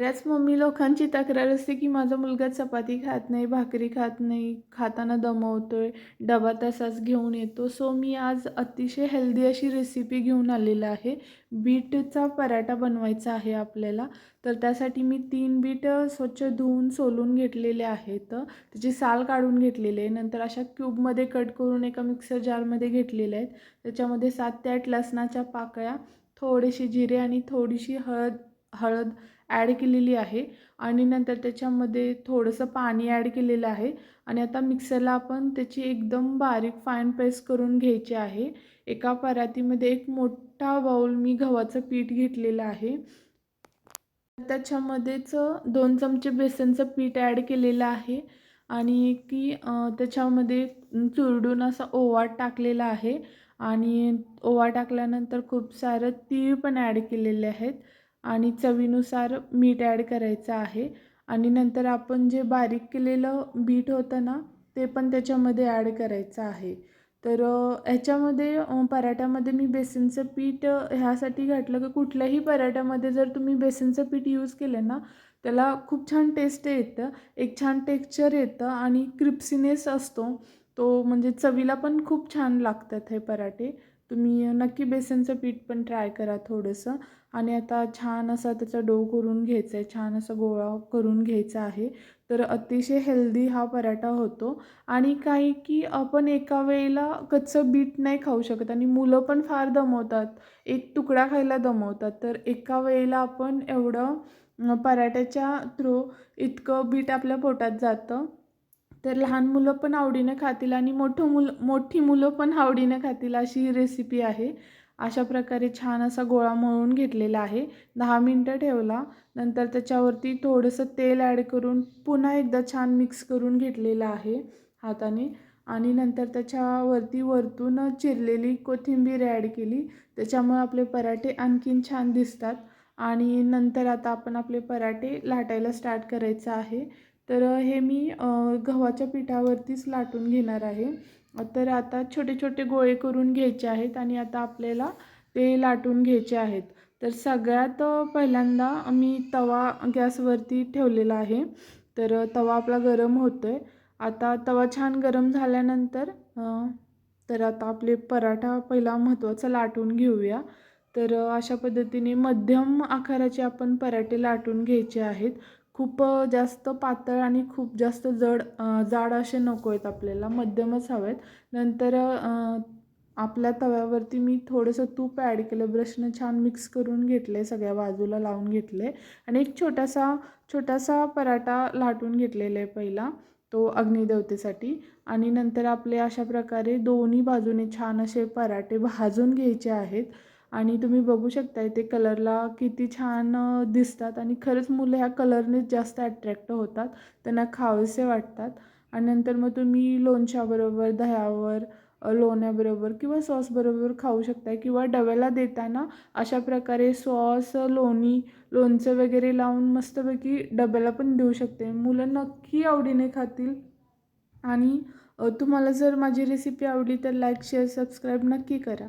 बऱ्याच मम्मी लोकांची तक्रार असते की माझा मुलगा चपाती खात नाही भाकरी खात नाही खाताना दमवतो आहे डबा तसाच घेऊन येतो. सो मी आज अतिशय हेल्दी अशी रेसिपी घेऊन आलेला आहे. बीटचा पराठा बनवायचा आहे आपल्याला. तर त्यासाठी मी तीन बीट स्वच्छ धुवून सोलून घेतलेले आहेत. त्याची साल काढून घेतलेली आहे. नंतर अशा क्यूबमध्ये कट करून एका मिक्सर जारमध्ये घेतलेले आहेत. त्याच्यामध्ये सात ते आठ लसणाच्या पाकळ्या थोडेसे जिरे आणि थोडीशी हळद हळद ॲड केलेली आहे आणि नंतर त्याच्यामध्ये थोडंसं पाणी ॲड केलेलं आहे. आणि आता मिक्सरला आपण त्याची एकदम बारीक फाईन पेस्ट करून घ्यायची आहे. एका परातीमध्ये एक मोठा बाऊल मी गव्हाचं पीठ घेतलेलं आहे. त्याच्यामध्येच दोन चमचे बेसनचं पीठ ॲड केलेलं आहे. आणि की त्याच्यामध्ये चुरडून असा ओवा टाकलेला आहे. आणि ओवा टाकल्यानंतर खूप सारं तीळ पण ॲड केलेले आहेत. आणि चवीनुसार मीठ ॲड करायचं आहे. आणि नंतर आपण जे बारीक केलेलं बीट होतं ना ते पण त्याच्यामध्ये ॲड करायचं आहे. तर ह्याच्यामध्ये पराठ्यामध्ये मी बेसनचं पीठ ह्यासाठी घातलं की कुठल्याही पराठ्यामध्ये जर तुम्ही बेसनचं पीठ यूज केलं ना त्याला खूप छान टेस्ट येतं. एक छान टेक्स्चर येतं आणि क्रिप्सीनेस असतो. तो म्हणजे चवीला पण खूप छान लागतात हे पराठे. तुम्ही नक्की बेसनचं पीठ पण ट्राय करा थोडंसं. आणि आता छान असा त्याचा डो करून घ्यायचा आहे छान असा गोळा करून घ्यायचा आहे. तर अतिशय हेल्दी हा पराठा होतो. आणि काही की आपण एका वेळेला कच्चं बीट नाही खाऊ शकत आणि मुलं पण फार दमवतात. एक तुकडा खायला दमवतात. तर एका वेळेला आपण एवढं पराठ्याच्या थ्रू इतकं बीट आपल्या पोटात जातं. तर लहान मुलं पण आवडीनं खातील आणि मोठं मुलं मोठी मुलं पण आवडीनं खातील अशी ही रेसिपी आहे. अशा प्रकारे छान असा गोळा मळून घेतलेला आहे. दहा मिनटं ठेवला. नंतर त्याच्यावरती थोडंसं तेल ॲड करून पुन्हा एकदा छान मिक्स करून घेतलेलं आहे हाताने. आणि नंतर त्याच्यावरती वरतून चिरलेली कोथिंबीर ॲड केली. त्याच्यामुळे आपले पराठे आणखीन छान दिसतात. आणि नंतर आता आपण आपले पराठे लाटायला स्टार्ट करायचं आहे. तर हे मी गव्हाच्या पिठावरतीच लाटून घेणार आहे. तर आता छोटे छोटे गोळे करून घ्यायचे आहेत आणि आता आपल्याला ते लाटून घ्यायचे आहेत. तर सगळ्यात पहिल्यांदा मी तवा गॅसवरती ठेवलेला आहे. तर तवा आपला गरम होतो आहे आता तवा छान गरम झाल्यानंतर तर आता आपले पराठा पहिला महत्त्वाचा लाटून घेऊया. तर अशा पद्धतीने मध्यम आकाराचे आपण पराठे लाटून घ्यायचे आहेत. खूप जास्त पातळ आणि खूप जास्त जड जाड असे नको आहेत आपल्याला. मध्यमच हवे आहेत नंतर आपल्या तव्यावरती मी थोडंसं तूप ॲड केलं. ब्रशनं छान मिक्स करून घेतले सगळ्या बाजूला लावून घेतले आणि एक छोटासा छोटासा पराठा लाटून घेतलेला आहे पहिला तो अग्निदेवतेसाठी. आणि नंतर आपले अशा प्रकारे दोन्ही बाजूने छान असे पराठे भाजून घ्यायचे आहेत. आणि तुम्ही बघू शकता इथे कलरला किती छान दिसतात आणि खरंच मुलं ह्या कलरनेच जास्त अट्रॅक्ट होतात त्यांना खावेसे वाटतात. आणि नंतर मग तुम्ही लोणच्याबरोबर दह्यावर लोण्याबरोबर किंवा सॉसबरोबर खाऊ शकताय किंवा डब्याला देताना अशा प्रकारे सॉस लोणी लोणचं वगैरे लावून मस्तपैकी डब्याला पण देऊ शकते. मुलं नक्की आवडीने खातील. आणि तुम्हाला जर माझी रेसिपी आवडली तर लाईक शेअर सबस्क्राईब नक्की करा.